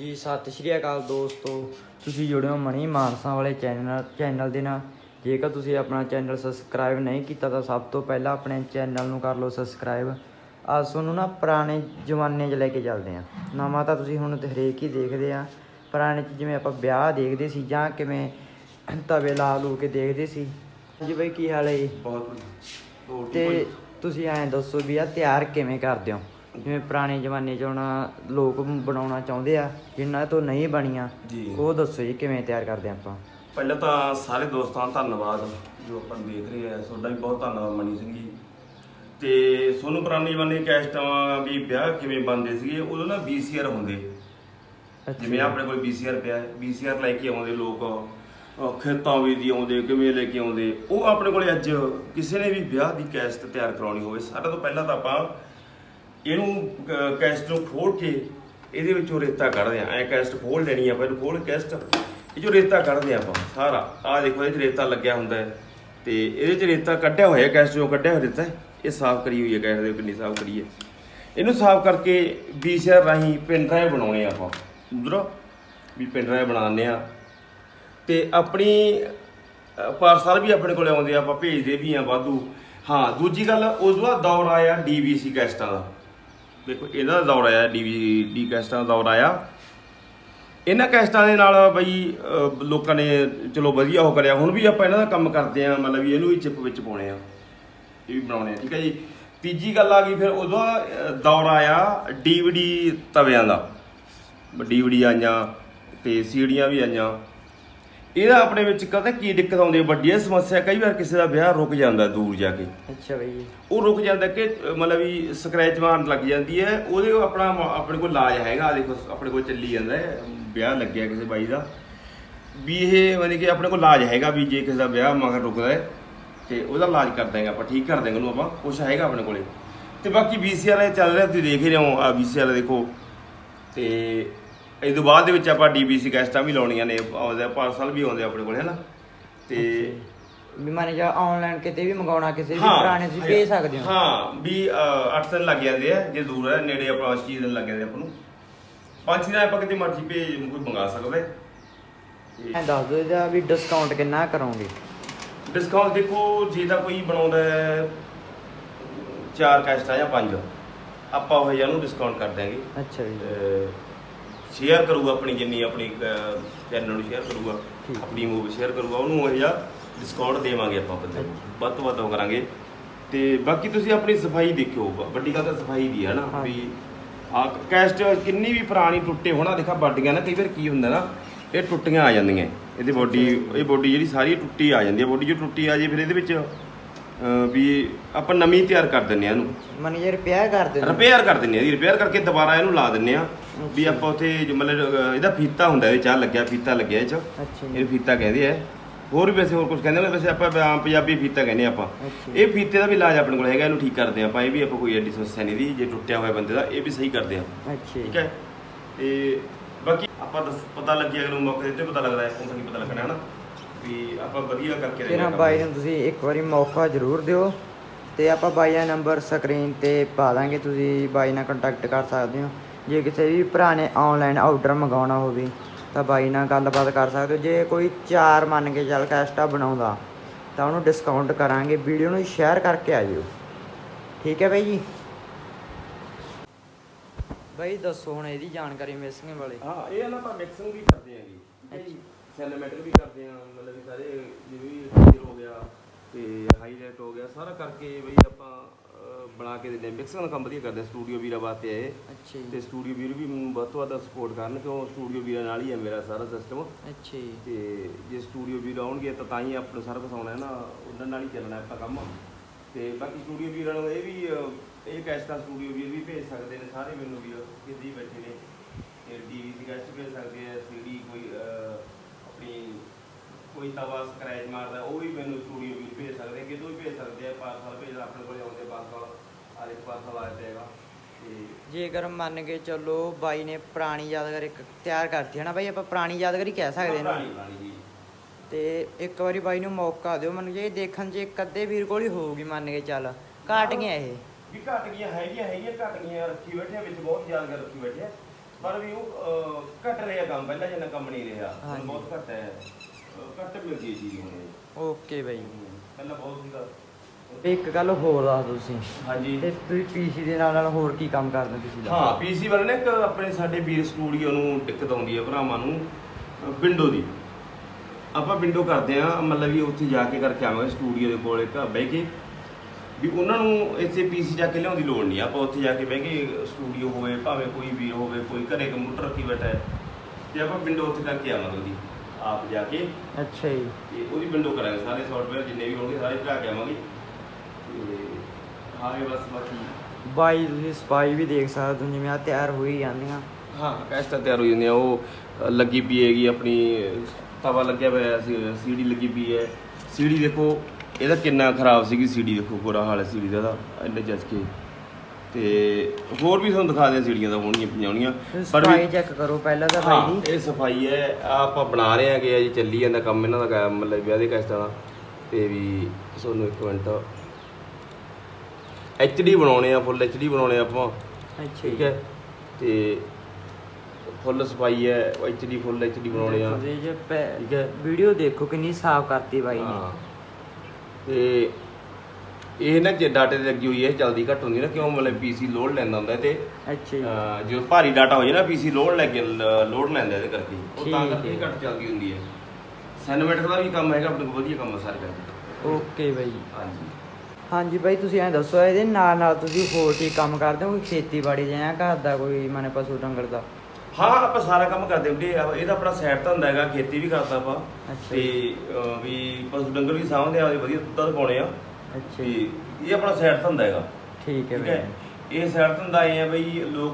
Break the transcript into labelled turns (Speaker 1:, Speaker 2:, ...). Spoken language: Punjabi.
Speaker 1: ਜੀ ਸਤਿ ਸ਼੍ਰੀ ਅਕਾਲ ਦੋਸਤੋ। ਤੁਸੀਂ ਜੁੜੇ ਹੋ ਮਣੀ ਮਾਨਸਾ ਵਾਲੇ ਚੈਨਲ ਚੈਨਲ ਦੇ ਨਾਲ। ਜੇਕਰ ਤੁਸੀਂ ਆਪਣਾ ਚੈਨਲ ਸਬਸਕ੍ਰਾਈਬ ਨਹੀਂ ਕੀਤਾ ਤਾਂ ਸਭ ਤੋਂ ਪਹਿਲਾਂ ਆਪਣੇ ਚੈਨਲ ਨੂੰ ਕਰ ਲਓ ਸਬਸਕ੍ਰਾਈਬ। ਅੱਜ ਤੁਹਾਨੂੰ ਨਾ ਪੁਰਾਣੇ ਜ਼ਮਾਨੇ 'ਚ ਲੈ ਕੇ ਚੱਲਦੇ ਆ ਨਵਾਂ ਤਾਂ ਤੁਸੀਂ ਹੁਣ ਹਰੇਕ ਹੀ ਦੇਖਦੇ ਆ ਪੁਰਾਣੇ 'ਚ ਜਿਵੇਂ ਆਪਾਂ ਵਿਆਹ ਦੇਖਦੇ ਸੀ ਜਾਂ ਕਿਵੇਂ ਤਵੇ ਲਾ ਲੂ ਕੇ ਦੇਖਦੇ ਸੀ। ਜੀ ਬਈ ਕੀ ਹਾਲ ਹੈ
Speaker 2: ਬਹੁਤ ਵਧੀਆ।
Speaker 1: ਤੇ? ਤੁਸੀਂ ਐਂ ਦੱਸੋ ਵੀ ਆ ਤਿਆਰ ਕਿਵੇਂ ਕਰਦੇ ਹੋ? ਜਿਵੇਂ ਪੁਰਾਣੇ ਜ਼ਮਾਨੇ 'ਚ ਹੁਣ ਲੋਕ ਬਣਾਉਣਾ ਚਾਹੁੰਦੇ ਆ ਜਿਨ੍ਹਾਂ ਤੋਂ ਨਹੀਂ ਬਣੀਆਂ
Speaker 2: ਜੀ।
Speaker 1: ਉਹ ਦੱਸੋ ਜੀ ਕਿਵੇਂ ਤਿਆਰ ਕਰਦੇ ਆਪਾਂ?
Speaker 2: ਪਹਿਲਾਂ ਤਾਂ ਸਾਰੇ ਦੋਸਤਾਂ ਦਾ ਧੰਨਵਾਦ ਜੋ ਆਪਾਂ ਨੂੰ ਦੇਖ ਰਹੇ ਆ ਤੁਹਾਡਾ ਵੀ ਬਹੁਤ ਧੰਨਵਾਦ ਮਨੀ ਸਿੰਘ ਜੀ। ਤੇ ਸੋਨੂੰ ਪੁਰਾਣੀ ਜਮਾਨੇ ਕੈਸਟਾਂ ਵੀ ਵਿਆਹ ਕਿਵੇਂ ਬਣਦੇ ਸੀਗੇ ਉਦੋਂ ਨਾ VCR ਹੁੰਦੇ। ਜਿਵੇਂ ਆਪਣੇ ਕੋਲ VCR ਪਿਆ VCR ਲੈ ਕੇ ਆਉਂਦੇ ਲੋਕ ਖੇਤਾਂ ਵੀ ਦੀ ਆਉਂਦੇ ਕਿਵੇਂ ਲੈ ਕੇ ਆਉਂਦੇ। ਉਹ ਆਪਣੇ ਕੋਲੇ ਅੱਜ ਕਿਸੇ ਨੇ ਵੀ ਵਿਆਹ ਦੀ ਕੈਸਟ ਤਿਆਰ ਕਰਾਉਣੀ ਹੋਵੇ ਸਾਰਾ ਤੋਂ ਪਹਿਲਾਂ ਤਾਂ ਆਪਾਂ ਇਹਨੂੰ ਕੈਸਟ ਨੂੰ ਖੋਲ ਕੇ ਇਹਦੇ ਵਿੱਚੋਂ ਰੇਤਾ ਕੱਢਦੇ ਆ ਐ ਕੈਸਟ ਖੋਲ ਲੈਣੀ ਆ ਪਹਿਲਾਂ ਖੋਲ ਕੈਸਟ ਇਹ ਚੋਂ ਰੇਤਾ ਕੱਢਦੇ ਆ ਆਪਾਂ, ਸਾਰਾ। ਆਹ ਦੇਖੋ ਇਹ 'ਚ ਰੇਤਾ ਲੱਗਿਆ ਹੁੰਦਾ ਹੈ। ਤੇ ਇਹਦੇ ਚ ਰੇਤਾ ਕੱਢਿਆ ਹੋਇਆ ਕੈਸਟ ਚੋਂ ਕੱਢਿਆ ਹੋਇਆ ਰੇਤਾ ਇਹ ਸਾਫ਼ ਕਰੀ ਹੋਈ ਹੈ ਕੈਸਟ ਦੇ ਕਿੰਨੀ ਸਾਫ਼ ਕਰੀ ਹੈ। ਇਹਨੂੰ ਸਾਫ਼ ਕਰਕੇ ਵੀਸੀਆਰ ਰਾਹੀਂ ਪਿੰਨ ਡਰਾਈਵ ਬਣਾਉਣੇ ਆ ਆਪਾਂ। ਉਧਰ ਵੀ ਪਿੰਨ ਡਰਾਈਵ ਬਣਾਉਂਦੇ ਆ ਤੇ ਆਪਣੀ ਪਾਰਸਲ ਵੀ ਆਪਣੇ ਕੋਲੇ ਆਉਂਦੇ ਆ, ਆਪਾਂ ਭੇਜਦੇ ਵੀ ਆ ਵਾਧੂ। ਹਾਂ, ਦੂਜੀ ਗੱਲ, ਉਸ ਤੋਂ ਬਾਅਦ ਦੌਰ ਆਇਆ ਡੀਵੀਸੀ ਕੈਸਟਾਂ ਦਾ ਦੇਖੋ ਇਹਨਾਂ ਦਾ ਦੌਰ ਆਇਆ ਡੀਵੀਡੀ ਕੈਸਟਾਂ ਦਾ ਦੌਰ ਆਇਆ। ਇਹਨਾਂ ਕੈਸਟਾਂ ਦੇ ਨਾਲ ਬਈ ਲੋਕਾਂ ਨੇ ਚਲੋ ਵਧੀਆ ਉਹ ਕਰਿਆ। ਹੁਣ ਵੀ ਆਪਾਂ ਇਹਨਾਂ ਦਾ ਕੰਮ ਕਰਦੇ ਆ ਮਤਲਬ ਵੀ ਇਹਨੂੰ ਵੀ ਚਿਪ ਵਿੱਚ ਪਾਉਣੇ ਆ ਇਹ ਵੀ ਬਣਾਉਣੇ ਆ ਠੀਕ ਹੈ ਜੀ? ਤੀਜੀ ਗੱਲ ਆ ਗਈ ਫਿਰ ਉਦੋਂ ਅਹ, ਦੌਰ ਆਇਆ ਡੀਵੀਡੀ ਤਵਿਆਂ ਦਾ। ਡੀਵੀਡੀ ਆਈਆਂ ਤੇ ਸੀੜੀਆਂ ਵੀ ਆਈਆਂ। ਇਹਦਾ ਆਪਣੇ ਵਿੱਚ ਕਦੇ ਕੀ ਦਿੱਕਤ ਆਉਂਦੀ ਹੈ? ਵੱਡੀ ਇਹ ਸਮੱਸਿਆ ਕਈ ਵਾਰ ਕਿਸੇ ਦਾ ਵਿਆਹ ਰੁਕ ਜਾਂਦਾ ਦੂਰ ਜਾ ਕੇ।
Speaker 1: ਅੱਛਾ ਬਈ।
Speaker 2: ਉਹ ਰੁਕ ਜਾਂਦਾ ਕਿ ਮਤਲਬ ਵੀ ਸਕ੍ਰੈਚ ਮਾਰਨ ਲੱਗ ਜਾਂਦੀ ਹੈ। ਉਹਦੇ ਉਹ ਆਪਣਾ ਆਪਣੇ ਕੋਲ ਇਲਾਜ ਹੈਗਾ ਆਹ ਦੇਖੋ ਆਪਣੇ ਕੋਲ ਚੱਲੀ ਜਾਂਦਾ ਹੈ। ਵਿਆਹ ਲੱਗਿਆ ਕਿਸੇ ਬਾਈ ਦਾ। ਵੀ ਇਹ ਮਤਲਬ ਕਿ ਆਪਣੇ ਕੋਲ ਇਲਾਜ ਹੈਗਾ ਵੀ ਜੇ ਕਿਸੇ ਦਾ ਵਿਆਹ ਮਗਰ ਰੁਕਦਾ ਹੈ ਤੇ ਉਹਦਾ ਇਲਾਜ ਕਰ ਦਾਂਗੇ ਆਪਾਂ ਠੀਕ ਕਰ ਦਾਂਗੇ ਉਹਨੂੰ ਆਪਾਂ ਕੁਛ ਹੈਗਾ ਆਪਣੇ ਕੋਲੇ। ਤੇ ਬਾਕੀ VCR ਚੱਲ ਰਿਹਾ ਤੁਸੀਂ ਦੇਖ ਹੀ ਰਹੇ ਹੋ ਆ VCR ਦੇਖੋ। ਤੇ ਇਹ ਤੋਂ ਬਾਅਦ ਦੇ ਵਿੱਚ ਆਪਾਂ DBC ਕੈਸਟਾਂ ਵੀ ਲਾਉਣੀਆਂ ਨੇ ਆਉਂਦੇ ਪਾਰਸਲ ਵੀ ਆਉਂਦੇ ਆਪਣੇ ਕੋਲੇ ਹੈਨਾ? ਤੇ
Speaker 1: ਵੀ ਮਾਨੇ ਜਾ ਆਨਲਾਈਨ ਕਿਤੇ ਵੀ ਮੰਗਾਉਣਾ ਕਿਸੇ ਵੀ ਪੁਰਾਣੇ ਤੁਸੀਂ ਭੇਜ ਸਕਦੇ ਹੋ?
Speaker 2: ਹਾਂ ਵੀ 8 ਦਿਨ ਲੱਗ ਜਾਂਦੇ ਆ ਜੇ ਦੂਰ ਹੈ ਨੇੜੇ ਆਪਣਾ 6 ਦਿਨ ਲੱਗ ਜਾਂਦੇ ਆਪਾਂ ਨੂੰ। ਪੰਜ ਦਿਨ ਆਪਾਂ ਕਿਤੇ ਮਰਜ਼ੀ ਭੇਜ ਕੋਈ ਮੰਗਾ ਸਕਦਾ। ਹੈ
Speaker 1: ਐਂ ਦੱਸ ਦਿਓ ਇਹਦਾ ਵੀ ਡਿਸਕਾਊਂਟ ਕਿੰਨਾ ਕਰੋਗੇ?
Speaker 2: ਡਿਸਕਾਊਂਟ ਦੇਖੋ ਜੇ ਤਾਂ ਕੋਈ ਬਣਾਉਂਦਾ ਹੈ ਚਾਰ ਕੈਸਟਾਂ ਜਾਂ ਪੰਜ ਆਪਾਂ ਉਹ ਜਿਹਾ ਨੂੰ ਡਿਸਕਾਊਂਟ ਕਰ ਦਿਆਂਗੇ।
Speaker 1: ਅੱਛਾ ਜੀ।
Speaker 2: ਸ਼ੇਅਰ ਕਰੂਗਾ ਆਪਣੀ ਜਿੰਨੀ ਆਪਣੀ ਚੈਨਲ ਨੂੰ ਸ਼ੇਅਰ ਕਰੂਗਾ। ਆਪਣੀ ਮੂਵੀ ਸ਼ੇਅਰ ਕਰੂਗਾ ਉਹਨੂੰ ਉਹ ਜਿਹਾ ਡਿਸਕਾਊਂਟ ਦੇਵਾਂਗੇ ਆਪਾਂ ਬੰਦੇ ਨੂੰ ਵੱਧ ਤੋਂ ਵੱਧ ਉਹ ਕਰਾਂਗੇ ਤੇ ਬਾਕੀ ਤੁਸੀਂ ਆਪਣੀ ਸਫ਼ਾਈ ਦੇਖਿਓ ਵੱਡੀ ਗੱਲ ਤਾਂ ਸਫ਼ਾਈ ਦੀ ਹੈ ਨਾ। ਵੀ ਆ ਕੈਸਟ ਕਿੰਨੀ ਵੀ ਪੁਰਾਣੀ ਟੁੱਟੇ ਹੋਣਾ ਦੇਖਾ ਬਾਡੀਆਂ ਨਾ ਕਈ ਵਾਰ ਕੀ ਹੁੰਦਾ ਨਾ ਇਹ ਟੁੱਟੀਆਂ ਆ ਜਾਂਦੀਆਂ ਇਹਦੀ ਬੋਡੀ ਇਹ ਬੋਡੀ ਜਿਹੜੀ ਸਾਰੀ ਟੁੱਟੀ ਆ ਜਾਂਦੀ ਹੈ ਬੋਡੀ ਜੋ ਟੁੱਟੀ ਆ ਜੇ ਫਿਰ ਇਹਦੇ ਵਿੱਚ ਵੀ ਆਪਾਂ ਨਵੀਂ ਤਿਆਰ ਕਰ ਦਿੰਨੇ ਆ ਇਹਨੂੰ।
Speaker 1: ਮਨ ਜੇ ਰਿਪੇਅਰ ਕਰ ਦਿੰਦੇ
Speaker 2: ਰਿਪੇਅਰ ਕਰ ਦਿੰਨੇ ਆ ਜੀ। ਰਿਪੇਅਰ ਕਰਕੇ ਦੁਬਾਰਾ ਇਹਨੂੰ ਲਾ ਦਿੰਨੇ ਆ ਵੀ ਆਪਾਂ ਉੱਥੇ ਜੋ ਮਤਲਬ ਇਹਦਾ ਫੀਤਾ ਹੁੰਦਾ ਇਹਦੇ ਚਾਹ ਲੱਗਿਆ ਫੀਤਾ ਲੱਗਿਆ ਇਹ ਚ। ਇਹ ਫੀਤਾ ਕਹਿੰਦੇ ਆ। ਹੋਰ ਵੀ ਵੈਸੇ ਹੋਰ ਕੁਝ ਕਹਿੰਦੇ ਨੇ ਵੈਸੇ ਆਪਾਂ ਆਮ ਪੰਜਾਬੀ ਫੀਤਾ ਕਹਿੰਦੇ ਆ ਆਪਾਂ। ਇਹ ਫੀਤੇ ਦਾ ਵੀ ਇਲਾਜ ਆਪਣੇ ਕੋਲ ਹੈਗਾ ਇਹਨੂੰ ਠੀਕ ਕਰਦੇ ਆ ਆਪਾਂ। ਇਹ ਵੀ ਆਪਾਂ ਕੋਈ ਐਡੀ ਸਮੱਸਿਆ ਨਹੀਂ ਦੀ ਜੇ ਟੁੱਟਿਆ ਹੋਇਆ ਬੰਦੇ ਦਾ ਇਹ ਵੀ ਸਹੀ ਕਰਦੇ ਆ ਠੀਕ ਹੈ? ਤੇ ਬਾਕੀ ਆਪਾਂ ਪਤਾ ਲੱਗਿਆ ਅਗਰ ਮੌਕੇ ਤੇ ਪਤਾ ਲੱਗਦਾ ਹੈ ਕੀ ਪਤਾ ਲੱਗਣਾ ਹੈ ਨਾ? ਵੀ ਆਪਾਂ ਵਧੀਆ ਕਰਕੇ
Speaker 1: ਫਿਰ
Speaker 2: ਕੰਮ।
Speaker 1: ਬਾਈ ਨੂੰ ਤੁਸੀਂ ਇੱਕ ਵਾਰੀ ਮੌਕਾ ਜ਼ਰੂਰ ਦਿਓ ਤੇ ਆਪਾਂ ਬਾਈ ਦਾ ਨੰਬਰ ਸਕਰੀਨ ਤੇ ਪਾ ਦਾਂਗੇ ਤੁਸੀਂ ਬਾਈ ਨਾਲ ਕੰਟੈਕਟ ਕਰ ਸਕਦੇ ਹੋ। ਜੇ ਕਿਸੇ ਵੀ ਭਰਾ ਨੇ ਆਨਲਾਈਨ ਆਰਡਰ ਮੰਗਾਉਣਾ ਹੋਵੇ ਤਾਂ ਬਾਈ ਨਾਲ ਗੱਲਬਾਤ ਕਰ ਸਕਦੇ ਹੋ। ਜੇ ਕੋਈ ਚਾਰ ਮੰਨ ਕੇ ਚੱਲ ਕੈਸਟਾ ਬਣਾਉਂਦਾ ਤਾਂ ਉਹਨੂੰ ਡਿਸਕਾਊਂਟ ਕਰਾਂਗੇ। ਵੀਡੀਓ ਨੂੰ ਸ਼ੇਅਰ ਕਰਕੇ ਆ ਜਿਓ। ਠੀਕ ਹੈ ਬਾਈ ਜੀ? ਬਾਈ ਦੱਸੋ ਹੁਣ ਇਹਦੀ ਜਾਣਕਾਰੀ ਮਿਸਕਿੰਗ ਵਾਲੇ।
Speaker 2: ਹਾਂ ਇਹ ਨਾ ਆਪਾਂ ਮਿਕਸਿੰਗ ਵੀ ਕਰਦੇ ਆਂ ਜੀ। ਸੈਲਮੈਟਰ ਵੀ ਕਰਦੇ ਆਂ ਮਤਲਬ ਕਿ ਸਾਰੇ ਜਿਵੇਂ ਵੀ ਕਲੀਅਰ ਹੋ ਗਿਆ ਤੇ ਹਾਈਲਾਈਟ ਹੋ ਗਿਆ ਸਾਰਾ ਕਰਕੇ ਬਈ ਆਪਾਂ ਬਣਾ ਕੇ ਦਿੰਦੇ ਮਿਕਸਿੰਗ ਦਾ ਕੰਮ ਵਧੀਆ ਕਰਦੇ ਸਟੂਡੀਓ ਵੀਰਾ ਵਾਸਤੇ ਆਏ।
Speaker 1: ਅੱਛਾ
Speaker 2: ਤੇ ਸਟੂਡੀਓ ਵੀਰ ਵੀ ਮੈਨੂੰ ਵੱਧ ਤੋਂ ਵੱਧ ਸਪੋਰਟ ਕਰਨ ਕਿਉਂ ਸਟੂਡੀਓ ਵੀਰਾ ਨਾਲ ਹੀ ਹੈ ਮੇਰਾ ਸਾਰਾ ਸਿਸਟਮ
Speaker 1: ਅੱਛਾ ਜੀ।
Speaker 2: ਤੇ ਜੇ ਸਟੂਡੀਓ ਵੀਰ ਆਉਣਗੇ ਤਾਂ ਤਾਂ ਹੀ ਆਪਣਾ ਸਾਰਾ ਕੁਝ ਆਉਣਾ ਹੈ ਨਾ ਉਹਨਾਂ ਨਾਲ ਹੀ ਚੱਲਣਾ ਆਪਾਂ ਕੰਮ। ਤੇ ਬਾਕੀ ਸਟੂਡੀਓ ਵੀਰਾਂ ਨੂੰ ਇਹ ਵੀ ਇਹ ਕੈਸਟਾ ਸਟੂਡੀਓ ਵੀਰ ਵੀ ਭੇਜ ਸਕਦੇ ਨੇ ਸਾਰੇ ਮੈਨੂੰ ਵੀਰ ਹੀ ਬੈਠੇ ਨੇ। ਤੇ ਡੀਵੀ ਦੀ ਕੈਸਟ ਭੇਜ ਸਕਦੇ ਆ ਸੀਡੀ ਕੋਈ ਆਪਣੀ ਕੋਈ ਤਵਾ ਸਕ੍ਰੈਚ ਮਾਰਦਾ ਉਹ ਵੀ ਮੈਨੂੰ ਸਟੂਡੀਓ ਵੀਰ ਭੇਜ ਸਕਦੇ ਕਿਤੋਂ ਵੀ ਭੇਜ ਸਕਦੇ ਆ ਪਾਰਸਲ ਭੇਜ ਆਪਣੇ ਕੋਲੇ ਆਉਂਦੇ ਪਾਰਸਲ ਆਲੇ ਪਾਰਸਲ ਆ ਜਾਏਗਾ
Speaker 1: ਜੇਕਰ ਮੰਨ ਕੇ ਚੱਲੋ ਬਾਈ ਨੇ ਪੁਰਾਣੀ ਯਾਦਗਾਰ ਇੱਕ ਤਿਆਰ ਕਰਤੀ ਹੈ ਨਾ ਬਾਈ? ਆਪਾਂ ਪੁਰਾਣੀ ਯਾਦਗਾਰੀ ਕਹਿ ਸਕਦੇ
Speaker 2: ਜੀ।
Speaker 1: ਤੇ ਇੱਕ ਵਾਰੀ ਬਾਈ ਨੂੰ ਮੌਕਾ ਦਿਓ ਮੈਨੂੰ ਜੇ ਦੇਖਣ 'ਚ ਇੱਕ ਅੱਧੇ ਵੀਰ ਕੋਲ ਹੀ ਹੋਊਗੀ ਮੰਨ ਕੇ ਚੱਲ। ਘਟ ਗਿਆ ਇਹ।
Speaker 2: ਵੀ ਘਟ ਗਈਆਂ ਹੈਗੀਆਂ ਹੈਗੀਆਂ ਘਟ ਗਈਆਂ ਰੱਖੀ ਬੈਠੇ ਵਿੱਚ ਬਹੁਤ ਯਾਦਗਾਰ ਰੱਖੀ ਬੈਠੇ ਪਰ ਵੀ ਉਹ ਘਟ ਰਿਹਾ ਕੰਮ ਪਹਿਲਾਂ ਜਿੰਨਾ ਕੰਮ ਨਹੀਂ ਰਿਹਾ ਹੁਣ। ਬਹੁਤ ਘਟ ਹੈ। ਘੱਟ ਮਿਲ ਗਈ ਚੀਜ਼ ਹੁਣ।
Speaker 1: ਓਕੇ ਬਾਈ।
Speaker 2: ਪਹਿਲਾਂ ਬਹੁਤ ਸੀਗਾ।
Speaker 1: ਇੱਕ ਗੱਲ ਹੋਰ ਦੱਸ ਦਿਓ ਤੁਸੀਂ।
Speaker 2: ਹਾਂਜੀ।
Speaker 1: ਤੇ ਤੁਸੀਂ ਪੀਸੀ ਦੇ ਨਾਲ ਨਾਲ ਹੋਰ ਕੀ ਕੰਮ ਕਰਦੇ ਹੋ ਤੁਸੀਂ?
Speaker 2: ਹਾਂ ਪੀਸੀ ਵਾਲੇ ਨੇ ਇੱਕ ਆਪਣੇ ਸਾਡੇ ਵੀਰ ਸਟੂਡੀਓ ਨੂੰ ਦਿੱਕਤ ਆਉਂਦੀ ਹੈ ਭਰਾਵਾਂ ਨੂੰ ਵਿੰਡੋ ਦੀ। ਆਪਾਂ ਵਿੰਡੋ ਕਰਦੇ ਆ ਮਤਲਬ ਵੀ ਉੱਥੇ ਜਾ ਕੇ ਕਰਕੇ ਆਵਾਂਗੇ ਸਟੂਡੀਓ ਦੇ ਕੋਲ ਇੱਕ ਬਹਿ ਕੇ। ਵੀ ਉਹਨਾਂ ਨੂੰ ਇੱਥੇ ਪੀਸੀ ਜਾ ਕੇ ਲਿਆਉਣ ਦੀ ਲੋੜ ਨਹੀਂ। ਆਪਾਂ ਉੱਥੇ ਜਾ ਕੇ ਬਹਿ ਕੇ ਸਟੂਡੀਓ ਹੋਵੇ ਭਾਵੇਂ ਕੋਈ ਵੀਰ ਹੋਵੇ ਕੋਈ ਘਰੇ ਕੰਪਿਊਟਰ ਰੱਖੀ ਬੈਠਾ ਹੈ ਤੇ ਆਪਾਂ ਵਿੰਡੋ ਉੱਥੇ ਕਰਕੇ ਆਵਾਂਗੇ ਉਹਦੀ ਆਪ ਜਾ ਕੇ।
Speaker 1: ਅੱਛਾ ਜੀ।
Speaker 2: ਤੇ ਉਹਦੀ ਵਿੰਡੋ ਕਰਾਂਗੇ ਸਾਰੇ ਸੌਫਟਵੇਅਰ ਜਿੰਨੇ ਵੀ ਹੋਣਗੇ ਸਾਰੇ ਭਰਾ ਕੇ ਆਵਾਂਗੇ। ਤੇ ਹਾਂ ਇਹ ਬਸ ਬਾਕੀ
Speaker 1: ਬਾਈ ਤੁਸੀਂ ਸਪਾਈ ਵੀ ਦੇਖ ਸਕਦੇ ਹੋ ਜਿਵੇਂ ਆ ਤਿਆਰ ਹੋਈ ਜਾਂਦੀਆਂ।
Speaker 2: ਹਾਂ ਕੈਸਟਾਂ ਤਿਆਰ ਹੋ ਜਾਂਦੀਆਂ। ਉਹ ਲੱਗੀ ਪਈ ਹੈਗੀ ਆਪਣੀ ਤਵਾ ਲੱਗਿਆ ਹੋਇਆ ਸੀ ਸੀਡੀ ਲੱਗੀ ਪਈ ਹੈ। ਸੀਡੀ ਦੇਖੋ ਇਹਦਾ ਕਿੰਨਾ ਖਰਾਬ ਸੀਗੀ ਸੀਡੀ ਦੇਖੋ ਬੁਰਾ ਹਾਲ ਹੈ ਸੀਡੀ ਦਾ ਇਹਦਾ ਇੰਨੇ ਜੱਜ ਕੇ। ਤੇ ਹੋਰ ਵੀ ਤੁਹਾਨੂੰ ਦਿਖਾ ਦਿਆਂ ਸੀੜੀਆਂ ਦਾ ਹੋਣਗੀਆਂ ਪੰਜਾਉਣੀਆਂ।
Speaker 1: ਸਪਾਈ ਚੈੱਕ ਕਰੋ ਪਹਿਲਾਂ ਤਾਂ
Speaker 2: ਹਾਂ
Speaker 1: ਦੀ
Speaker 2: ਇਹ ਸਫ਼ਾਈ ਹੈ। ਆਹ ਆਪਾਂ ਬਣਾ ਰਹੇ ਹਾਂਗੇ ਜੀ ਚੱਲੀ ਜਾਂਦਾ ਕੰਮ ਇਹਨਾਂ ਦਾ ਗਾ- ਮਤਲਬ ਵਿਆਹ ਦੇ ਕੈਸਟਾਂ ਦਾ। ਤੇ ਵੀ ਤੁਹਾਨੂੰ ਇੱਕ ਮਿੰਟ। ਐਚਡੀ ਬਣਾਉਣੇ ਆ ਫੁੱਲ ਐਚਡੀ ਬਣਾਉਣੇ ਆ ਆਪਾਂ।
Speaker 1: ਅੱਛਾ
Speaker 2: ਠੀਕ ਹੈ? ਤੇ ਫੁੱਲ ਸਫ਼ਾਈ ਹੈ ਐਚਡੀ ਫੁੱਲ ਐਚਡੀ ਬਣਾਉਣੇ ਆ।
Speaker 1: ਜੇ
Speaker 2: ਠੀਕ ਹੈ।
Speaker 1: ਵੀਡੀਓ ਦੇਖੋ ਕਿੰਨੀ ਸਾਫ਼ ਕਰਤੀ ਬਾਈ
Speaker 2: ਹਾਂ।
Speaker 1: ਨੇ
Speaker 2: ਤੇ ਇਹ ਨਾ ਜੇ ਡਾਟੇ ਤੇ ਲੱਗੀ ਹੋਈ ਹੈ ਜਲਦੀ ਘੱਟ ਹੁੰਦੀ ਨਾ ਕਿਉਂ? ਮਤਲਬ ਪੀਸੀ ਲੋਡ ਲੈਂਦਾ ਹੁੰਦਾ ਤੇ।
Speaker 1: ਅੱਛਾ ਜੀ।
Speaker 2: ਅਹ, ਜਦੋਂ ਭਾਰੀ ਡਾਟਾ ਹੋ ਨਾ ਪੀਸੀ ਲੋਡ ਲੈ ਕੇ ਲੋਡ ਲੈਂਦਾ ਇਹਦੇ ਕਰਕੇ। ਉਹ ਤਾਂ
Speaker 1: ਠੀਕ
Speaker 2: ਕਰਕੇ ਇਹ। ਘੱਟ ਚੱਲਦੀ ਹੁੰਦੀ ਹੈ। ਸੈਨੇਮੈਟਰ ਦਾ ਵੀ ਕੰਮ ਹੈਗਾ ਆਪਣੇ ਕੋਲ ਵਧੀਆ ਕੰਮ ਹੈ ਸਾਰੇ ਕਰਕੇ।
Speaker 1: ਓਕੇ ਬਾਈ।
Speaker 2: ਹਾਂਜੀ।
Speaker 1: ਹਾਂਜੀ ਬਾਈ ਤੁਸੀਂ ਐਂ ਦੱਸੋ ਇਹਦੇ ਨਾਲ ਨਾਲ ਤੁਸੀਂ ਹੋਰ ਕੀ ਕੰਮ ਕਰਦੇ ਹੋ ਕੋਈ ਖੇਤੀਬਾੜੀ ਜਾਂ ਘਰ ਦਾ ਕੋਈ ਮਨੇ ਪਸ਼ੂ ਡੰਗਰ ਦਾ?
Speaker 2: ਹਾਂ ਆਪਾਂ ਸਾਰਾ ਕੰਮ ਕਰਦੇ ਵੀਰੇ ਆ- ਇਹਦਾ ਆਪਣਾ ਸਾਈਡ ਤਾਂ ਹੁੰਦਾ ਹੈਗਾ ਖੇਤੀ ਵੀ ਕਰਦਾ ਆਪਾਂ।
Speaker 1: ਅੱਛਾ।
Speaker 2: ਤੇ। ਅਹ, ਵੀ ਪਸ਼ੂ ਡੰਗਰ ਵੀ ਸਾਂਭਦੇ ਆ ਉਹਦੇ ਵਧੀਆ ਦੁੱਧ ਪਾਉਣੇ ਆ।
Speaker 1: ਅੱਛਾ।
Speaker 2: ਇਹ ਆਪਣਾ ਸਾਈਡ ਧੰਦਾ ਹੈਗਾ।
Speaker 1: ਠੀਕ ਹੈ
Speaker 2: ਠੀਕ ਇਹ ਸਾਈਡ ਧੰਦਾ ਇਹ ਹੈ ਬਈ ਲੋਕ